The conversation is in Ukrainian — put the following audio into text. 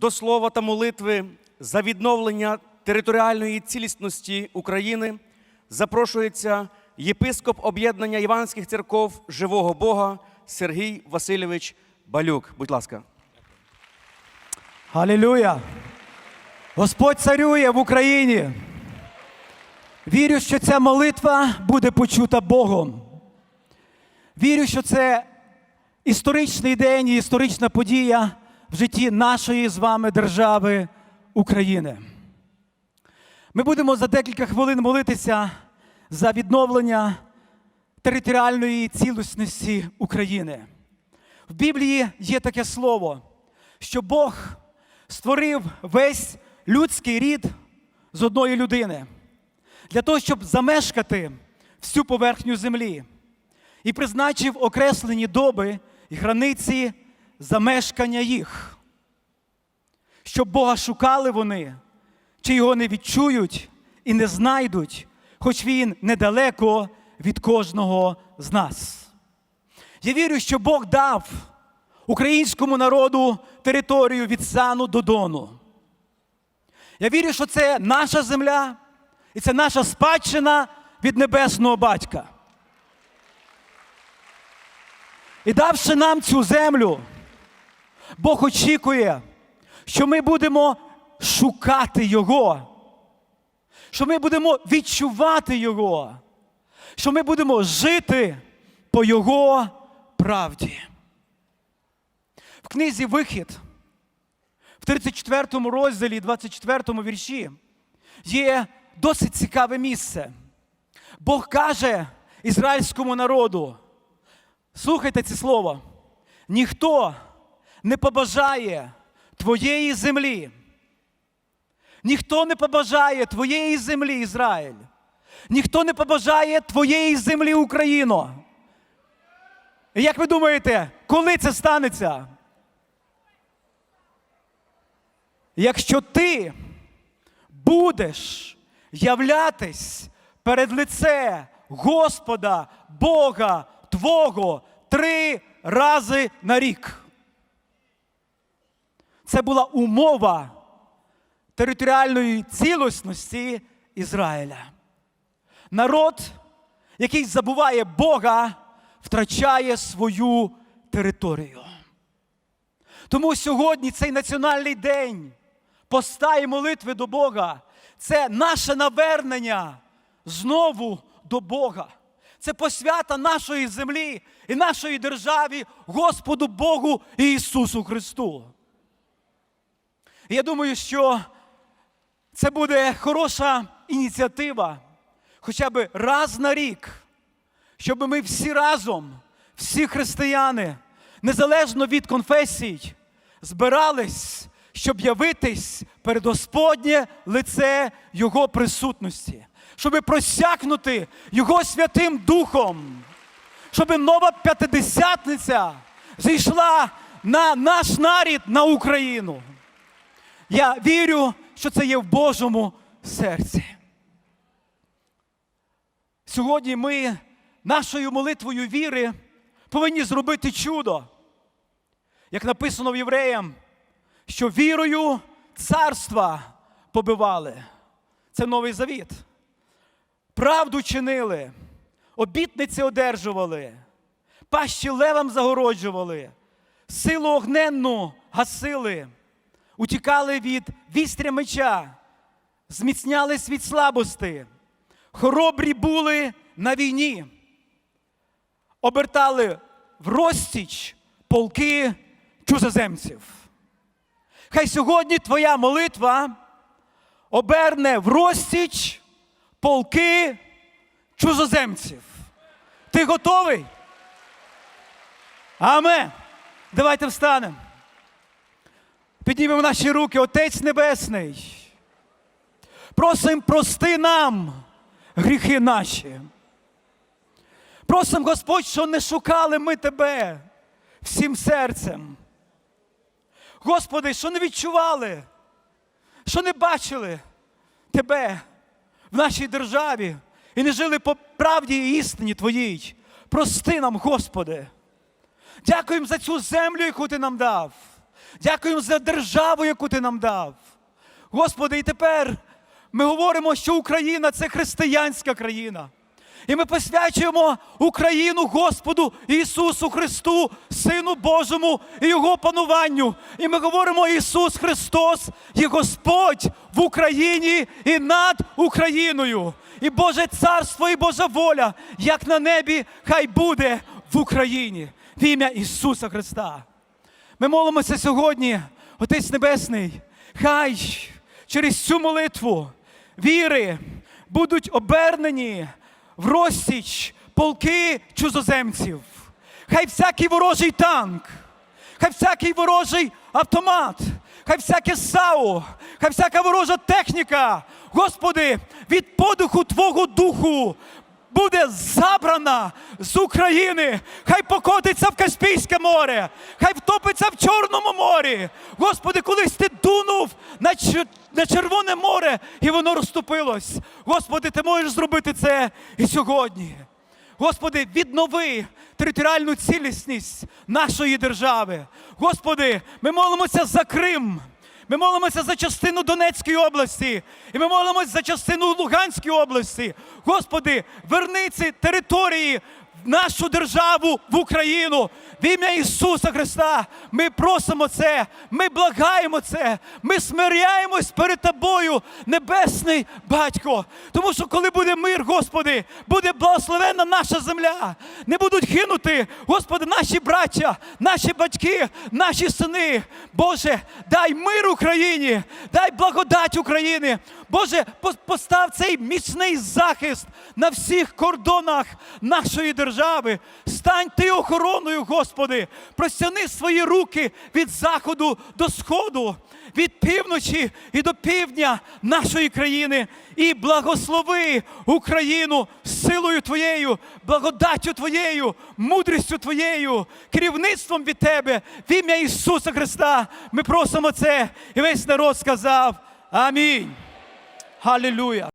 до слова та молитви за відновлення територіальної цілісності України запрошується єпископ об'єднання Іванських церков Живого Бога Сергій Васильович Балюк. Будь ласка. Халілюя! Господь царює в Україні. Вірю, що ця молитва буде почута Богом. Вірю, що це історичний день і історична подія в житті нашої з вами держави України. Ми будемо за декілька хвилин молитися за відновлення територіальної цілісності України. В Біблії є таке слово, що Бог створив весь людський рід з одної людини для того, щоб замешкати всю поверхню землі і призначив окреслені доби і границі замешкання їх, щоб Бога шукали вони, чи його не відчують і не знайдуть, хоч він недалеко від кожного з нас. Я вірю, що Бог дав українському народу територію від Сану до Дону. Я вірю, що це наша земля і це наша спадщина від небесного батька. І давши нам цю землю, Бог очікує, що ми будемо шукати Його, що ми будемо відчувати Його, що ми будемо жити по Його правді. В книзі Вихід, в 34 розділі, 24 вірші, є досить цікаве місце. Бог каже ізраїльському народу: слухайте це слово, ніхто не побажає твоєї землі. Ніхто не побажає твоєї землі, Ізраїль. Ніхто не побажає твоєї землі, Україно. І Як ви думаєте, коли це станеться? Якщо ти будеш являтись перед лице Господа Бога Твого три рази на рік. Це була умова територіальної цілісності Ізраїля. Народ, який забуває Бога, втрачає свою територію. Тому сьогодні цей національний день поста і молитви до Бога це наше навернення знову до Бога. Це посвята нашої землі і нашої державі Господу Богу Ісусу Христу. Я думаю, що це буде хороша ініціатива, хоча б раз на рік, щоб ми всі разом, всі християни, незалежно від конфесій, збирались, щоб явитись перед Господнє лице Його присутності, щоб просякнути Його Святим Духом, щоб нова п'ятидесятниця зійшла на наш нарід на Україну. Я вірю, що це є в Божому серці. Сьогодні ми нашою молитвою віри повинні зробити чудо. Як написано в євреям, що вірою царства побивали. Це новий завіт. Правду чинили, обітниці одержували, пащі левам загороджували, силу огненну гасили, утікали від вістря меча, зміцнялись від слабости, хоробрі були на війні, обертали в розтіч полки чужоземців. Хай сьогодні твоя молитва оберне в розтіч полки чужоземців. Ти готовий? Амен. Давайте встанемо. Піднімемо наші руки, Отець Небесний. Просим, прости нам гріхи наші. Просим, Господь, що не шукали ми Тебе всім серцем. Господи, що не відчували, що не бачили Тебе в нашій державі і не жили по правді і істині Твоїй. Прости нам, Господи. Дякуємо за цю землю, яку Ти нам дав. Дякуємо за державу, яку ти нам дав. Господи, і тепер ми говоримо, що Україна це християнська країна. І ми посвячуємо Україну Господу Ісусу Христу, Сину Божому і Його пануванню. І ми говоримо, Ісус Христос є Господь в Україні і над Україною. І Боже царство, і Божа воля, як на небі, хай буде в Україні в ім'я Ісуса Христа. Ми молимося сьогодні, Отець Небесний, хай через цю молитву віри будуть обернені в розсіч полки чужоземців. Хай всякий ворожий танк, хай всякий ворожий автомат, хай всяке САУ, хай всяка ворожа техніка, Господи, від подиху Твого духу буде забрана з України. Хай покотиться в Каспійське море, хай втопиться в Чорному морі. Господи, колись ти дунув на, на Червоне море, і воно розступилось. Господи, ти можеш зробити це і сьогодні. Господи, віднови територіальну цілісність нашої держави. Господи, ми молимося за Крим. Ми молимося за частину Донецької області, і ми молимося за частину Луганської області. Господи, верни ці території нашу державу, в Україну. В ім'я Ісуса Христа ми просимо це, ми благаємо це, ми смиряємось перед Тобою, Небесний Батько. Тому що коли буде мир, Господи, буде благословенна наша земля. Не будуть гинути, Господи, наші браття, наші батьки, наші сини. Боже, дай мир Україні, дай благодать Україні. Боже, постав цей міцний захист на всіх кордонах нашої держави. Стань ти охороною, Господи, простяни свої руки від заходу до сходу, від півночі і до півдня нашої країни. І благослови Україну силою Твоєю, благодаттю Твоєю, мудрістю Твоєю, керівництвом від Тебе, в ім'я Ісуса Христа. Ми просимо це. І весь народ сказав Амінь. Hallelujah.